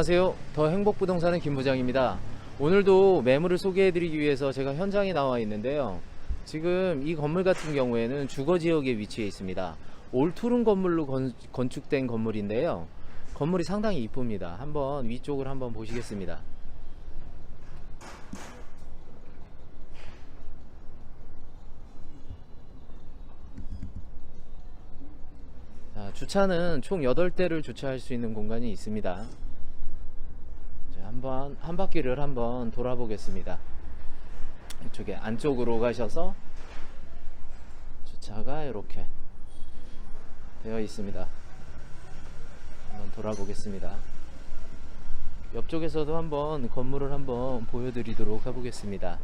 안녕하세요. 더 행복부동산의 김 부장입니다. 오늘도 매물을 소개해 드리기 위해서 제가 현장에 나와 있는데요. 지금 이 건물 같은 경우에는 주거 지역에 위치해 있습니다. 올투룸 건물로 건, 건축된 건물인데요. 건물이 상당히 이쁩니다. 한번 위쪽을 한번 보시겠습니다. 자, 주차는 총 8대를 주차할 수 있는 공간이 있습니다. 자, 한번 한 바퀴를 한번 돌아보겠습니다. 이쪽에 안쪽으로 가셔서 주차가 이렇게 되어 있습니다. 한번 돌아보겠습니다. 옆쪽에서도 한번 건물을 한번 보여드리도록 해보겠습니다.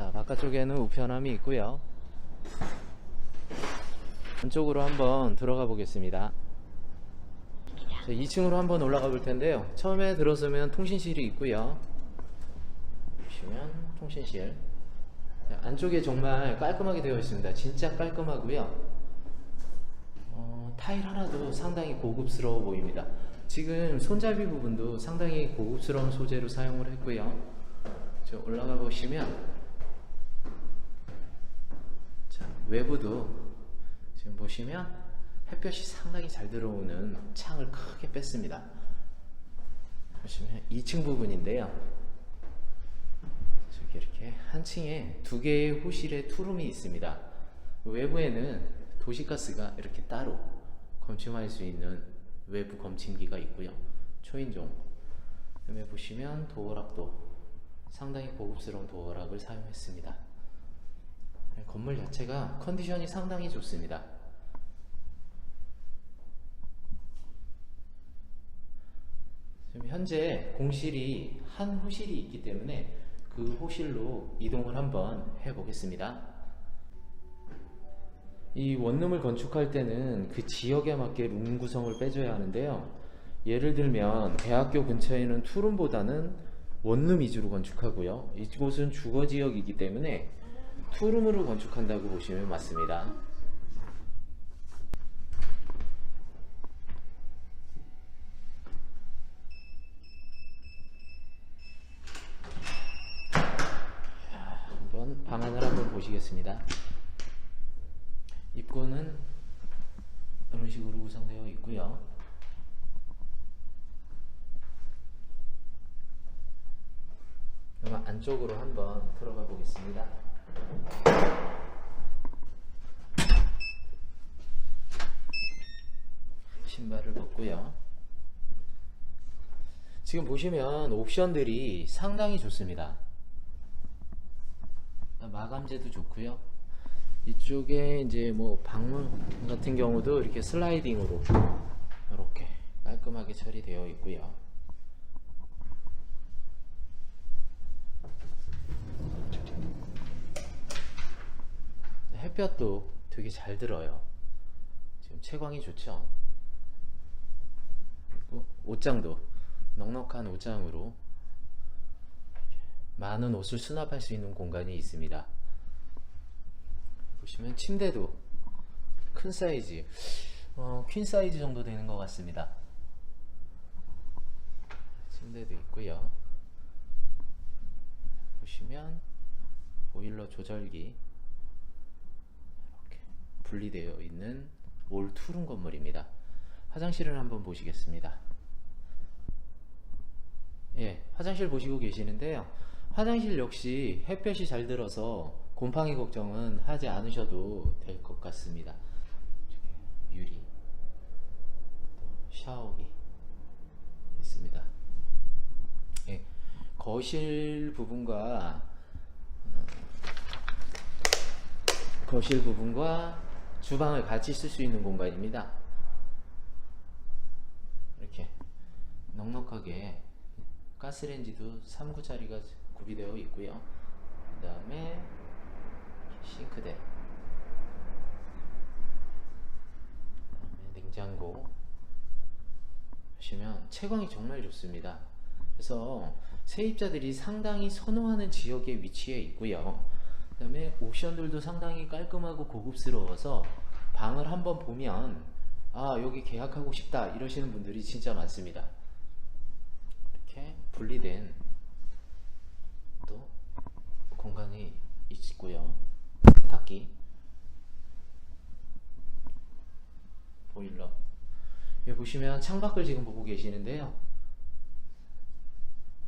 자, 바깥쪽에는 우편함이 있고요. 안쪽으로 한번 들어가 보겠습니다. 자, 2층으로 한번 올라가 볼 텐데요. 처음에 들어서면 통신실이 있고요. 보시면 통신실. 자, 안쪽에 정말 깔끔하게 되어 있습니다. 진짜 깔끔하고요. 어, 타일 하나도 상당히 고급스러워 보입니다. 지금 손잡이 부분도 상당히 고급스러운 소재로 사용을 했고요. 저 올라가 보시면 외부도 지금 보시면 햇볕이 상당히 잘 들어오는 창을 크게 뺐습니다. 보시면 2층 부분인데요. 저기 이렇게 한 층에 두 개의 호실의 투룸이 있습니다. 외부에는 도시가스가 이렇게 따로 검침할 수 있는 외부 검침기가 있고요. 초인종. 그다음에 보시면 도어락도 상당히 고급스러운 도어락을 사용했습니다. 네, 건물 자체가 컨디션이 상당히 좋습니다. 지금 현재 공실이 한 호실이 있기 때문에 그 호실로 이동을 한번 해보겠습니다. 이 원룸을 건축할 때는 그 지역에 맞게 룸 구성을 빼줘야 하는데요. 예를 들면 대학교 근처에는 투룸보다는 원룸 위주로 건축하고요. 이곳은 주거 지역이기 때문에 투룸으로 건축한다고 보시면 맞습니다. 자, 한번 방안을 한번 보시겠습니다. 입구는 이런 식으로 구성되어 있고요. 안쪽으로 한번 들어가 보겠습니다. 벗고요. 지금 보시면 옵션들이 상당히 좋습니다. 마감재도 좋고요. 이쪽에 이제 뭐 방문 같은 경우도 이렇게 슬라이딩으로 이렇게 깔끔하게 처리되어 있고요. 햇볕도 되게 잘 들어요. 지금 채광이 좋죠. 옷장도 넉넉한 옷장으로 많은 옷을 수납할 수 있는 공간이 있습니다. 보시면 침대도 큰 사이즈, 어, 퀸 사이즈 정도 되는 것 같습니다. 침대도 있고요. 보시면 보일러 조절기 이렇게 분리되어 있는 올 투룸 건물입니다. 화장실을 한번 보시겠습니다. 예, 화장실 보시고 계시는데요. 화장실 역시 햇볕이 잘 들어서 곰팡이 걱정은 하지 않으셔도 될 것 같습니다. 유리, 또 샤워기 있습니다. 예, 거실 부분과 어, 거실 부분과 주방을 같이 쓸 수 있는 공간입니다. 이렇게 넉넉하게 가스레인지도 3구짜리가 구비되어 있고요. 그 다음에 싱크대, 그다음에 냉장고 보시면 채광이 정말 좋습니다. 그래서 세입자들이 상당히 선호하는 지역에 위치해 있고요. 그 다음에 옵션들도 상당히 깔끔하고 고급스러워서 방을 한번 보면 아 여기 계약하고 싶다 이러시는 분들이 진짜 많습니다. 분리된 또 공간이 있고요. 세탁기, 보일러. 여기 보시면 창밖을 지금 보고 계시는데요.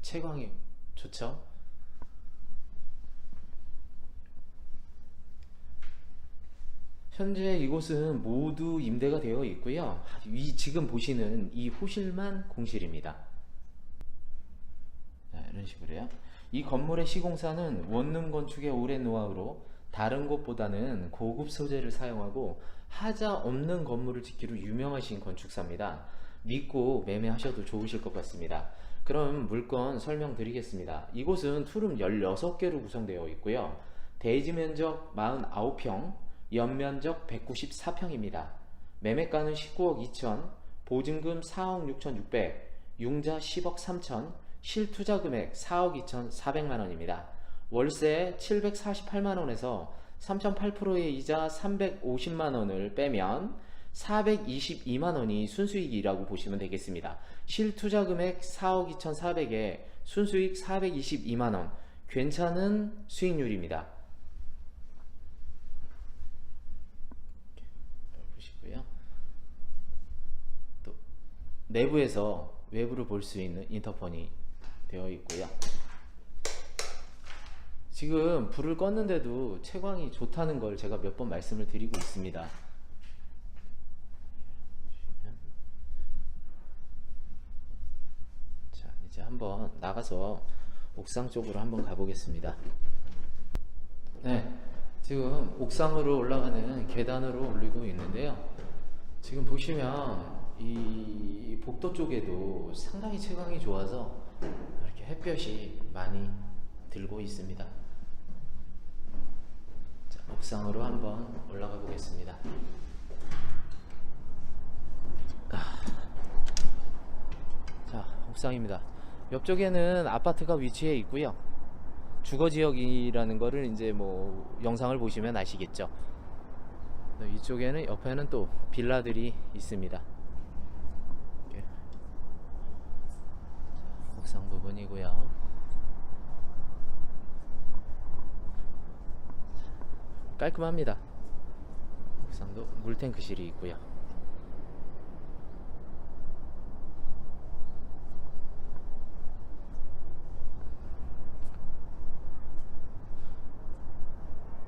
채광이 좋죠? 현재 이곳은 모두 임대가 되어 있고요. 이 지금 보시는 이 호실만 공실입니다. 자, 이런 식으로요. 이 건물의 시공사는 원룸 건축의 오랜 노하우로 다른 곳보다는 고급 소재를 사용하고 하자 없는 건물을 짓기로 유명하신 건축사입니다. 믿고 매매하셔도 좋으실 것 같습니다. 그럼 물건 설명드리겠습니다. 이곳은 투룸 16개로 구성되어 있고요. 대지 면적 49평, 연면적 194평입니다. 매매가는 19억 2천, 보증금 4억 6,600, 융자 10억 3천, 실투자 금액 4억 2천 4백만 원입니다. 월세 748만 원에서 3.8%의 이자 350만 원을 빼면 422만 원이 순수익이라고 보시면 되겠습니다. 실투자 금액 4억 2,400에 순수익 422만 원. 괜찮은 수익률입니다. 보시고요. 또 내부에서 외부를 볼 수 있는 인터폰이 되어 있고요. 지금 불을 껐는데도 채광이 좋다는 걸 제가 몇 번 말씀을 드리고 있습니다. 자, 이제 한번 나가서 옥상 쪽으로 한번 가보겠습니다. 네, 지금 옥상으로 올라가는 계단으로 올리고 있는데요. 지금 보시면 이 복도 쪽에도 상당히 채광이 좋아서 이렇게 햇볕이 많이 들고 있습니다. 자, 옥상으로 한번 올라가 보겠습니다. 아. 자, 옥상입니다. 옆쪽에는 아파트가 위치해 있고요. 주거 지역이라는 거를 이제 뭐 영상을 보시면 아시겠죠. 또 이쪽에는 옆에는 또 빌라들이 있습니다. 이렇게. 자, 옥상 부분이고요. 깔끔합니다. 옥상도 물탱크실이 있고요.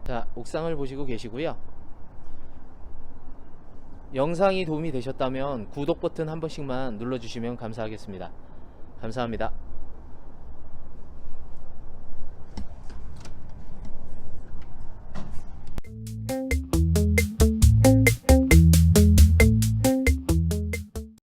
자, 옥상을 보시고 계시고요. 영상이 도움이 되셨다면 구독 버튼 한 번씩만 눌러주시면 감사하겠습니다. 감사합니다.